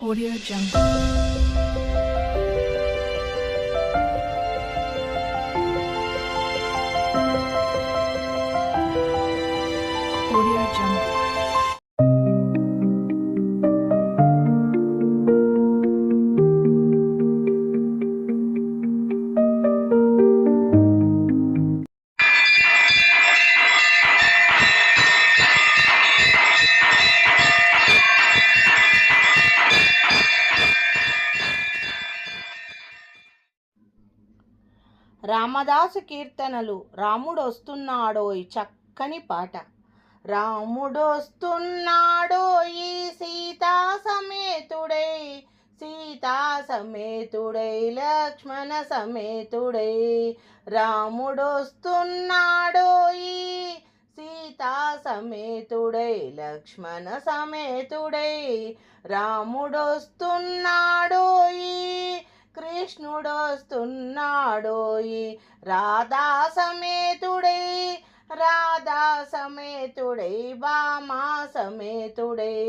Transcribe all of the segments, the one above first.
Audio Jungle. కీర్తనలు. రాముడొస్తున్నాడోయ్ చక్కని పాట. రాముడొస్తున్నాడోయ్ సీతా సమేతుడై సీతా సమేతుడై లక్ష్మణ సమేతుడై. రాముడొస్తున్నాడోయ్ సీతా సమేతుడై లక్ష్మణ సమేతుడై. రాముడొస్తున్నాడోయ్ కృష్ణుడొస్తున్నాడోయి. రాధా సమేతుడై రాధా సమేతుడై బామా సమేతుడై.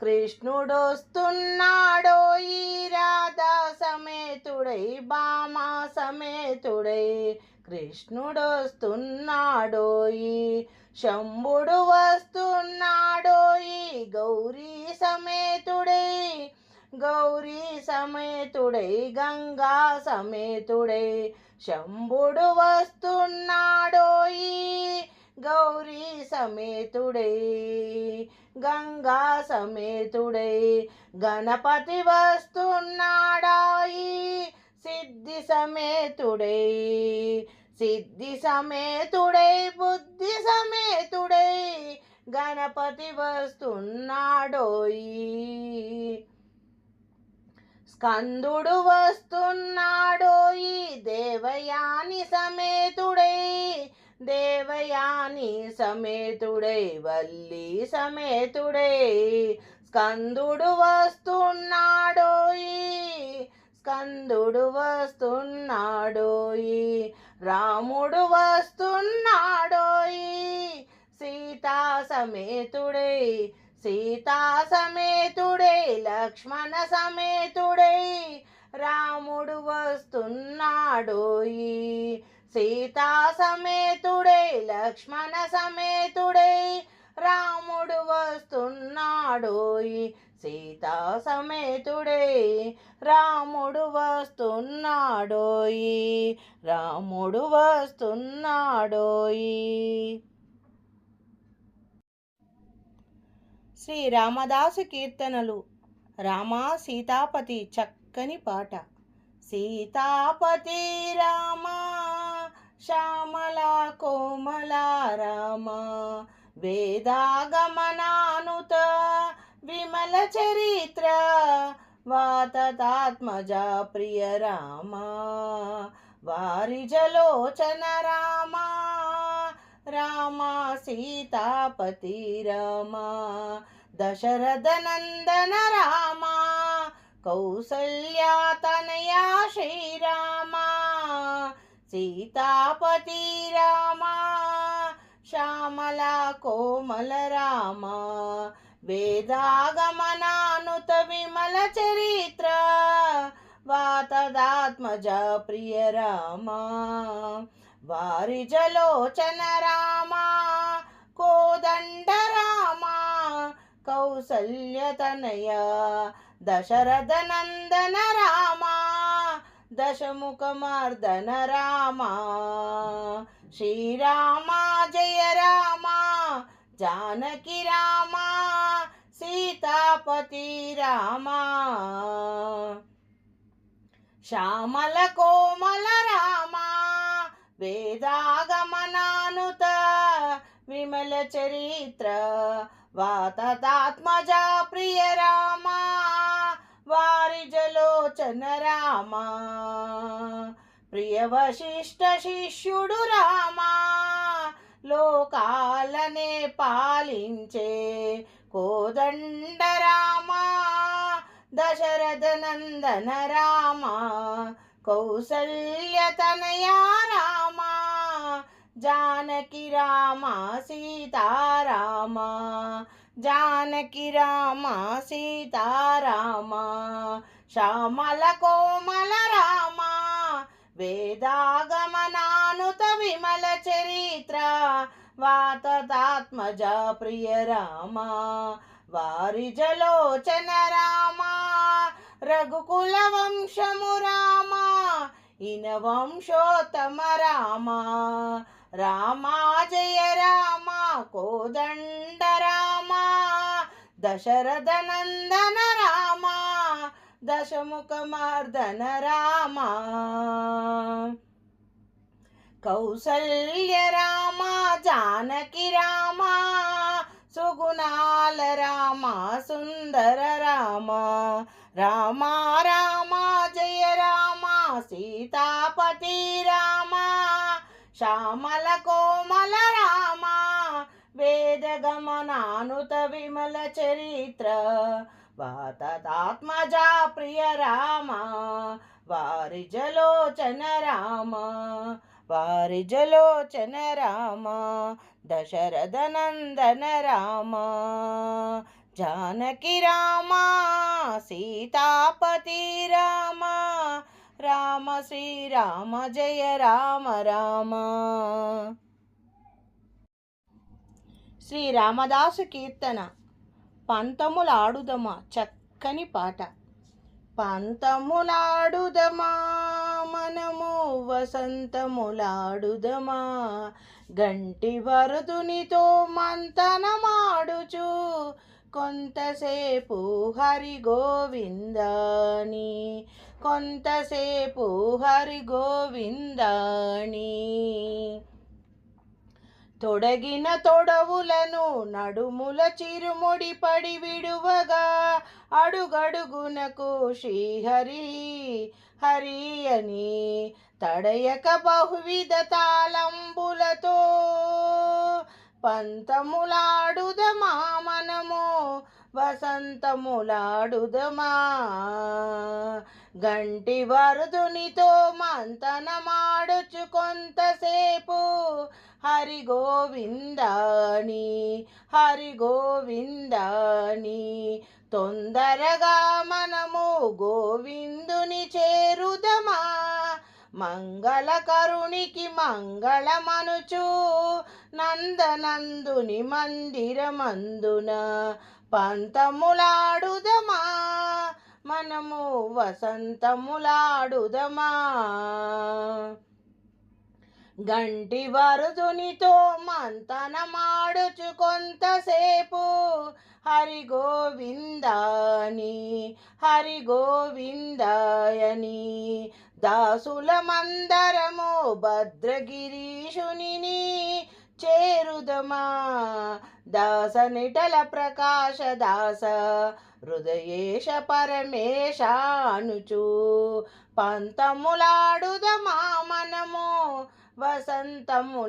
కృష్ణుడొస్తున్నాడోయి రాధా సమేతుడై బామా సమేతుడై. కృష్ణుడొస్తున్నాడోయి శంభుడు వస్తున్నాడోయి గౌరీ సమేతుడై. గౌరీ సమేతుడై గంగా సమేతుడై శంభుడు వస్తున్నాడోయి గౌరీ సమేతుడై గంగా సమేతుడై గణపతి వస్తున్నాడాయి సిద్ధి సమేతుడై సిద్ధి సమేతుడై బుద్ధి సమేతుడై గణపతి వస్తున్నాడోయి స్కందుడు వస్తున్నాడోయి దేవయాని సమేతుడై దేవయాని సమేతుడై వల్లి సమేతుడై. స్కందుడు వస్తున్నాడోయి స్కందుడు వస్తున్నాడోయి రాముడు వస్తున్నాడోయి సీతా సమేతుడై సీతా సమేతుడై లక్ష్మణ సమేతుడై రాముడు వస్తున్నాడోయి సీతా సమేతుడై లక్ష్మణ సమేతుడై రాముడు వస్తున్నాడోయి సీతా సమేతుడై రాముడు వస్తున్నాడోయి రాముడు వస్తున్నాడోయి శ్రీ రామదాసు కీర్తనలు. రామా సీతాపతి చక్కని పాట. సీతాపతి రామా శ్యామల కోమలా రామా వేదాగమనానుత విమల చరిత్ర వాతతాత్మజ ప్రియ రామా వారిజలోచన రామా రామా సీతాపతి రామా. దశరథ నందన రామా కౌసల్యాతనయా శ్రీరామా సీతాపతి రామా శ్యామల కోమల రామా వేదాగమనానుత విమల చరిత్ర వాతదాత్మజ ప్రియ రామా వారి జలోచన రామా కోదండ రామా కౌసల్యతనయ దశరథ నందన రామా దశముఖమర్దన రామా. శ్రీరామా జయ రామా జానకి రామా సీతాపతి రామా. శ్యామల కోమల రామా వేదాగమనానుత విమల చరిత్ర వాతతాత్మజ ప్రియ రామా వారి జలోచన రామా. ప్రియ వశిష్ట శిష్యుడు రామా లోకాలనే పాలించే కోదండ రామా. దశరథ నందన రామా కౌసల్యతనయా రామా. జానకి రామ సీతారామ జానకి రామ సీతారామ శ్యామల కోమల రామ వేదాగమనానుత విమల చరిత్ర వాతాత్మజ ప్రియ రామ వారిజలోచన రామ రఘుకుల వంశము రామ ఇన వంశోత్తమ రామ. రామా జయ రామా కోదండ రామా దశరథ నందన రామా దశముఖ మార్దన రామా. కౌసల్య రామా జానకి రామా సుగుణాల రామా సుందర రామా రామా రామా జయ రామా సీతాపతి రామా శ్యామల కోమల రామ వేదగమనానుత విమల చరిత్ర. వాతాత్మజా ప్రియ రామ వారి జలోచన రామ వారి జలోచన రామ దశరథ నందన రామ. జానకి రామ సీతాపతి రామ రామ శ్రీరామ జయ రామ రామ. శ్రీ రామదాసు కీర్తన పంతములాడుదమా చక్కని పాట. పంతములాడుదమా మనము వసంతములాడుదమా గంటి వరదునితో మంతనమాడుచు కొంతసేపు హరి గోవిందాని కొంతసేపు హరి గోవిందాణి తొడగిన తొడవులను నడుముల చిరుముడి పడి విడువగా అడుగడుగునకు శ్రీహరి హరి అని తడయక బహువిధ తాళంబులతో పంతములాడుదమా మనము వసంతములాడుదమా గంటి వరుదునితో మంతనమాడుచు కొంతసేపు హరి గోవిందాని హరి గోవిందాని తొందరగా మనము గోవిందుని చేరుదమా? మంగళకరునికి మంగళమనుచు నందనందుని మందిరమందున పంతములాడుదమా? మనము వసంతములాడుదమా? గంటి వరుదునితో మంతనమాడుచు కొంతసేపు హరి గోవిందాని హరి గోవిందాయని దాసులమందరము భద్రగిరీషుని చేరుదమా? దాస నిటల ప్రకాశ దాస హృదయేశ పరమేశానుచు పంతములాడుదమా మనము వసంతములాడుదమా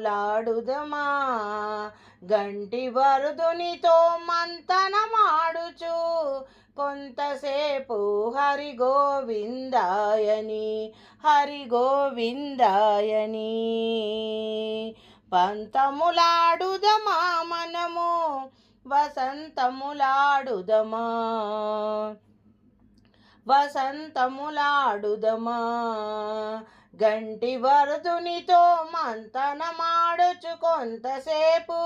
గంటి వరుదునితో మంతనమాడుచు కొంతసేపు హరి గోవిందాయని హరి గోవిందాయని పంతములాడుదమా మనము వసంతములాడుదమా? వసంతములాడుదమా? గంటి వరదునితో మంతనమాడుచు కొంతసేపు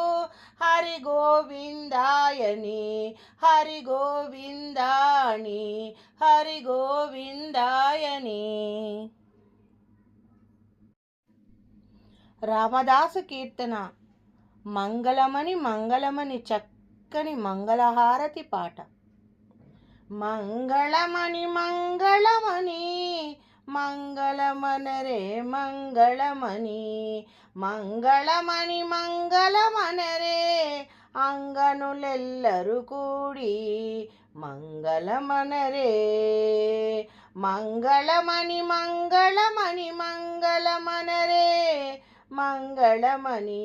హరి గోవిందాయని హరి గోవిందాని హరి గోవిందాయని రామదాసు కీర్తన మంగళమని మంగళమని చక్కని మంగళహారతి పాట. మంగళమణి మంగళమణి మంగళమనరే మంగళమణి మంగళమణి మంగళమనరే అంగనులెల్లరు కూడి మంగళమనరే మంగళమణి మంగళమణి మంగళమనరే మంగళమణి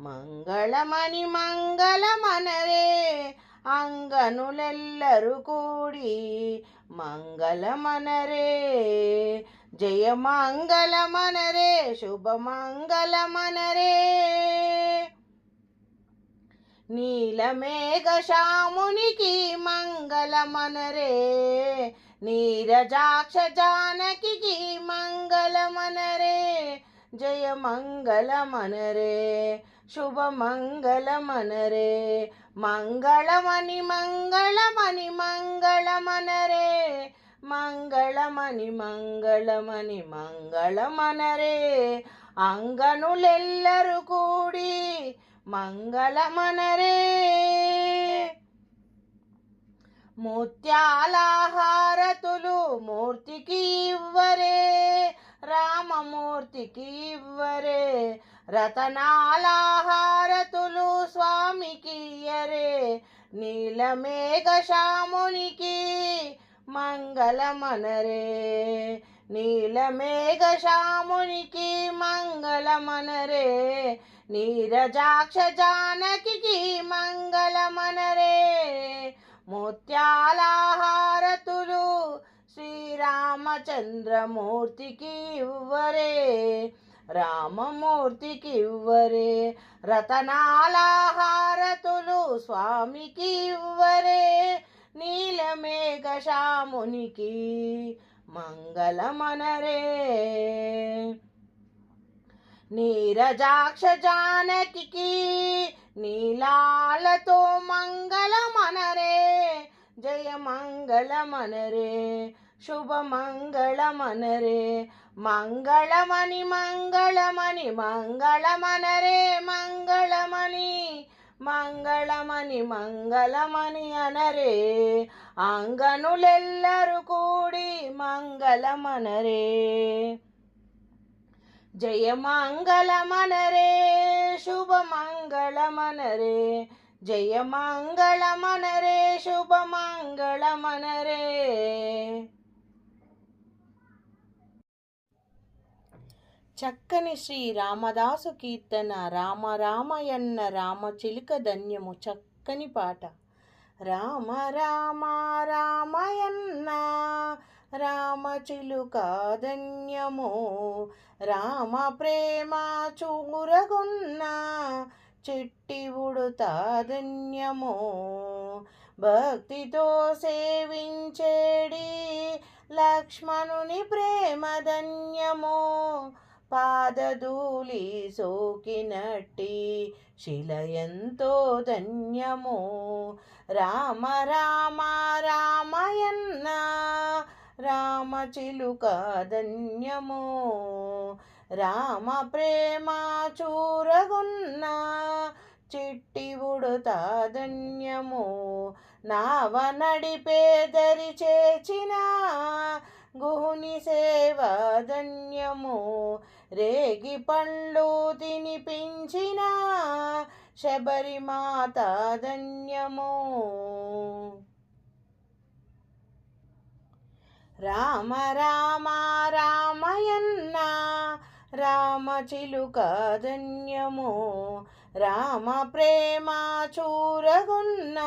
మంగళమణి మంగళమనరే అంగనులెల్లరు కూడి మంగళమనరే. జయ మంగళమనరే శుభ మంగళమనరే. నీలమేఘశామునికి మంగళమనరే నీరజాక్ష జానకి మంగళమనరే. జయ మంగళమనరే. శుభమంగళమనరే. మంగళమణి మంగళమణి మంగళమనరే. మంగళమణి మంగళమణి మంగళమనరే. అంగనులెల్లరు కూడి మంగళమనరే. ముత్యాలహారతులు మూర్తికి ఇవ్వరే. రామమూర్తికి ఇవ్వరే. రతనాలహారతులు స్వామికి ఇయ్యరే నీలమేఘశామునికి మంగళమనరే. నీలమేఘశామునికి మంగళమనరే. నీరజాక్ష జానకి మంగళమనరే. ముత్యాలహారతులు శ్రీరామచంద్రమూర్తికి ఇవ్వరే. రామమూర్తికి ఇవ్వరే రతనాలహారతులు స్వామికి ఇవ్వరే నీలమేఘ శామునికి మంగళమనరే. నీరజాక్ష జానకి నీలాలతో మంగళమనరే జయ మంగళమనరే శుభ మంగళమనరే మంగళమణి మంగళమణి మంగళమనరే మంగళమణి మంగళమణి మంగళమణి అనరే అంగనులెల్లరు కూడి మంగళమనరే. జయ మంగళమనరే శుభ మంగళమనరే. జయ మంగళమనరే శుభ మంగళమనరే. చక్కని శ్రీ రామదాసు కీర్తన రామ రామయన్న రామ చిలుక ధన్యము చక్కని పాట. రామ రామ రామయన్న రామ చిలుక ధన్యము రామ ప్రేమ చూరగొన్న చిట్టి ఉడుత ధన్యము. భక్తితో సేవించేడి లక్ష్మణుని ప్రేమ ధన్యము. పాదధూళి సోకినట్టి శిల ఎంతో ధన్యము. రామ రామ రామయన్న రామ చిలుక ధన్యము. రామ ప్రేమ చూరగున్న చిట్టి ఉడుత ధన్యము. నావ నడిపేదరి చేచిన గుహుని సేవ ధన్యము. రేగి పండ్లు తినిపించిన శబరిమాత ధన్యము. రామ రామ రామయన్న రామ చిలుక ధన్యము. రామ ప్రేమ చూరగున్న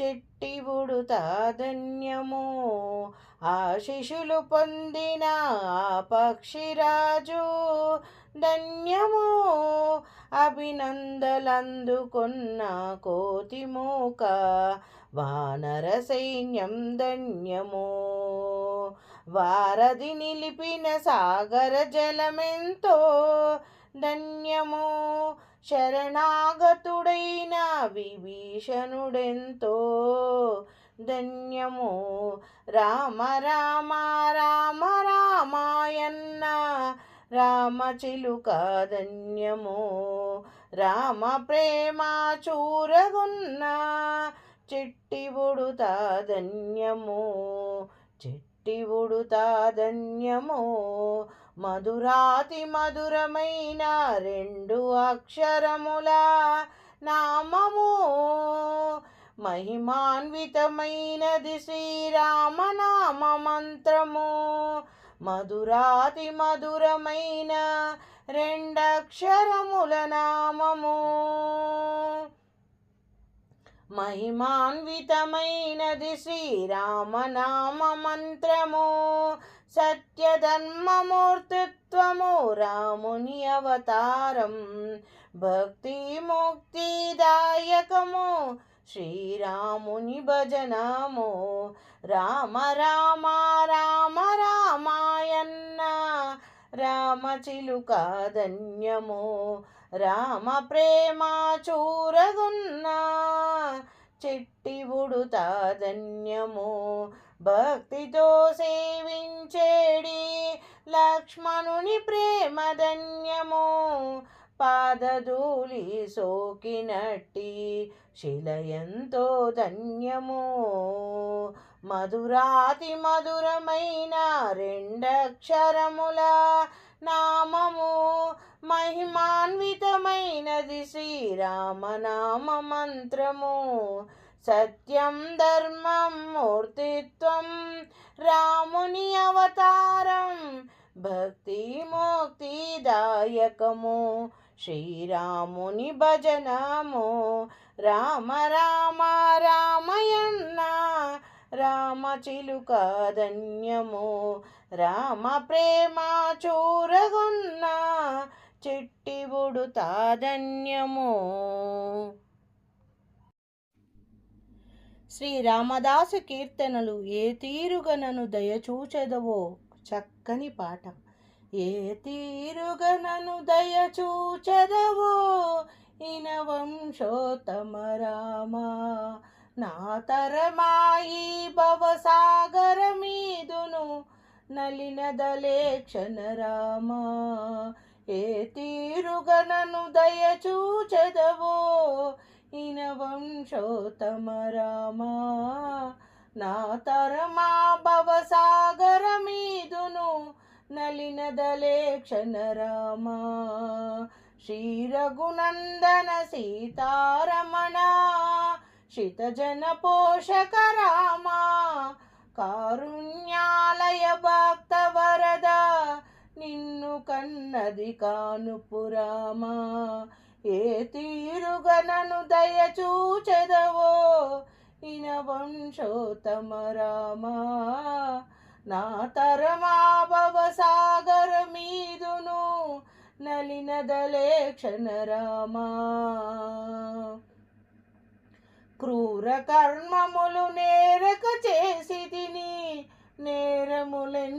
చెట్టి పుట్టి ధన్యమో ఆ శిశులు పొందిన పక్షిరాజు ధన్యము. అభినందలందుకున్న కోతిమూక వానర సైన్యం ధన్యము. వారధి నిలిపిన సాగర జలమెంతో ధన్యము. శరణాగతుడైన విభీషణుడెంతో ధన్యము. రామ రామ రామ రామాయన్న రామ చిలుక ధన్యము. రామ ప్రేమ చూరగున్న చిట్టి ఉడుత ధన్యము. చిట్టి ఉడుత ధన్యము. మధురాతి మధురమైన రెండు అక్షరముల నామము. మహిమాన్వితమైనది శ్రీరామనామ మంత్రము మధురాతి మధురమైన రెండక్షరముల నామము. మహిమాన్వితమైనది శ్రీరామనామ మంత్రము సత్యధర్మమూర్తిత్వము రాముని అవతారం భక్తి ముక్తిదాయకము శ్రీరాముని భజనము రామ రామ రామ రామాయన్న రామ చిలుక ధన్యము రామ ప్రేమ చూరగున్నా చిట్టి ఉడుత ధన్యము భక్తితో సేవించేడి లక్ష్మణుని ప్రేమ ధన్యము. పాదధూళి సోకినట్టి శిలయంతో ధన్యము. మధురాతి మధురమైన రెండక్షరముల నామము. మహిమాన్వితమైనది శ్రీరామనామ మంత్రము. సత్యం ధర్మం మూర్తిత్వం రాముని అవతారం భక్తి మోక్తిదాయకము శ్రీరాముని భజనము. రామ రామ రామయన్న రామ చిలుక ధన్యము. రామ ప్రేమ చూరగున్న చిట్టి బుడుతా ధన్యము. శ్రీ రామదాసు కీర్తనలు ఏ తీరుగనను దయచూచెదవో చక్కని పాట ఏ తీరుగనను దయచూచెదవో ఇన వంశోత్తమ రామ. నా తరమాయి భవసాగర మీదును నలినదలేక్షణ రామ. ఏ తీరుగనను దయచూచెదవో ఇన వంశోత్తమ రామ నా తరమా భవసాగర మీదును నలినదలేక్షణ రామ. శ్రీ రఘునందన సీతారమణ శితజన పోషక రామ కారుణ్యాలయ భక్త వరద నిన్ను కన్నది కానుపురామ ఏ తీరుగనను దయచూచెదవో? ఇన వంశోత్తమ రామ నా తరమా భవసాగర మీదును నలినదలేక్షణ రామ. క్రూర కర్మములు నేరక చేసి తిని నేరములెంచకురామా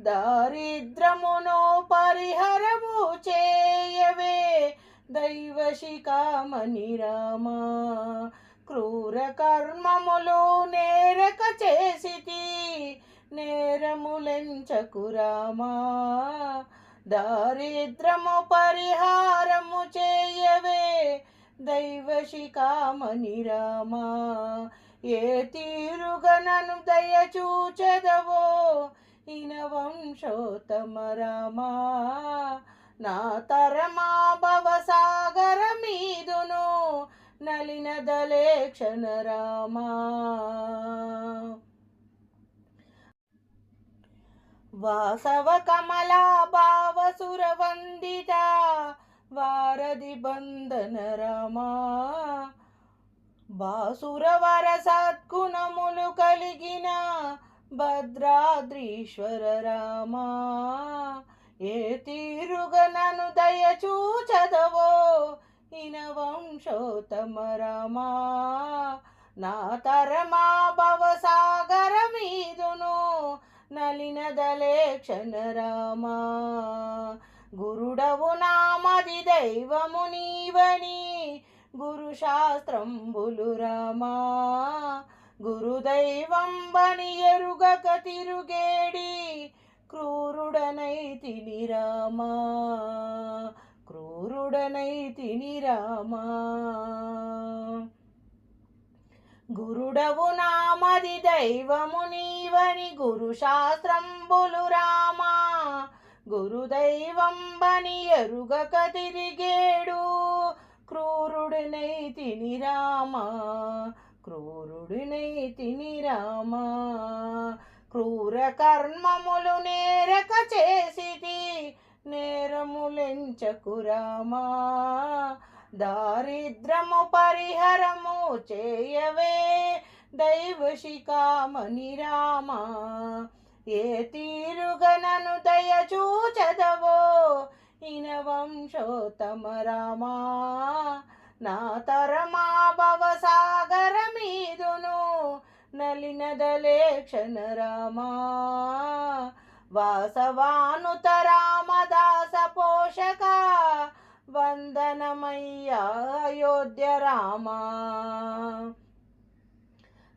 దారిద్రమును పరిహరము చేయవే దైవశిఖామణి రామా? క్రూర కర్మములు నేరక చేసితి నేరములెంచకురామా దారిద్రము పరిహారము చేయవే దైవశిఖామణి రామా? ఏ తీరుగనను దయచూచెదవో? ఇన వంశోత్తమ రామా నా తరమా భవసాగర మీదును నలినదలేక్షణ రామా. వాసవ కమలా భావ సురవందిత వారధి బంధన రామా. బాసురవర సద్గుణములు కలిగిన భద్రాద్రీశ్వర రామా. ఏ తీరుగనను దయచూచదవో ఇన వంశోత్తమ రామా. నా తరమా భవసాగర మీదును నలినదలేక్షణ రామా గురుడవు నామది దైవము నీవని గురు శాస్త్రంబులు రామా గురుదైవం బని ఎరుగక తిరుగేడి క్రూరుడనై తిని రామా క్రూరుడనై తిని రామా. గురుడవు నామది దైవము నీవని గురు రామా గురుదైవం బని ఎరుగక తిరిగేడు. క్రూరుడినై తిని రామా క్రూరుడినై తిని రామా. క్రూర కర్మములు నేరక చేసిది నేరములెంచకు రామా. దారిద్రము పరిహరము చేయవే దైవ శిఖామణి రామా. ఏ తీరుగనను దయచూచదవో ఇన వంశోత్తమ రామా నా తరమా భవసాగర మీదును నలినదలే క్షణ రామా వాసవానుత రామదాస పోషక వందనమయ్యా అయోధ్య రామా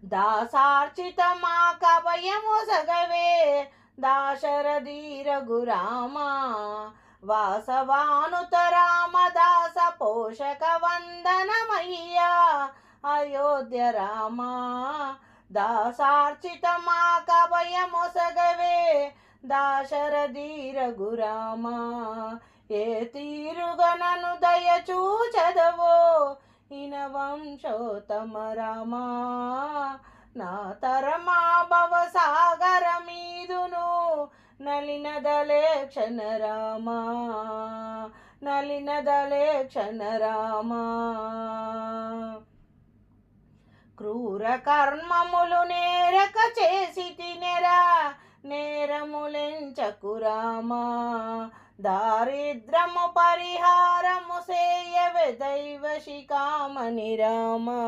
దాసార్చిత మా కవయము సగవే దాశరథీర గురామా వాసవానుత రామదాస పోషక వందనమయ్యా అయోధ్య రామా దాసార్చితమా కవయమొసగవే కవయము సగవే గురామా ఏ తీరుగనను నన్ను చూచదవో ఇన వంశోత్తమ రామా నా తరమా భవసాగర మీదును నలినదలే క్షణ రామా నలినదలే క్షణ రామా క్రూర కర్మములు నేరక చేసి తినెరా నేరములెంచకు రామా. దారిద్రము పరిహారము సేయవ దైవ శిఖామణి రామా.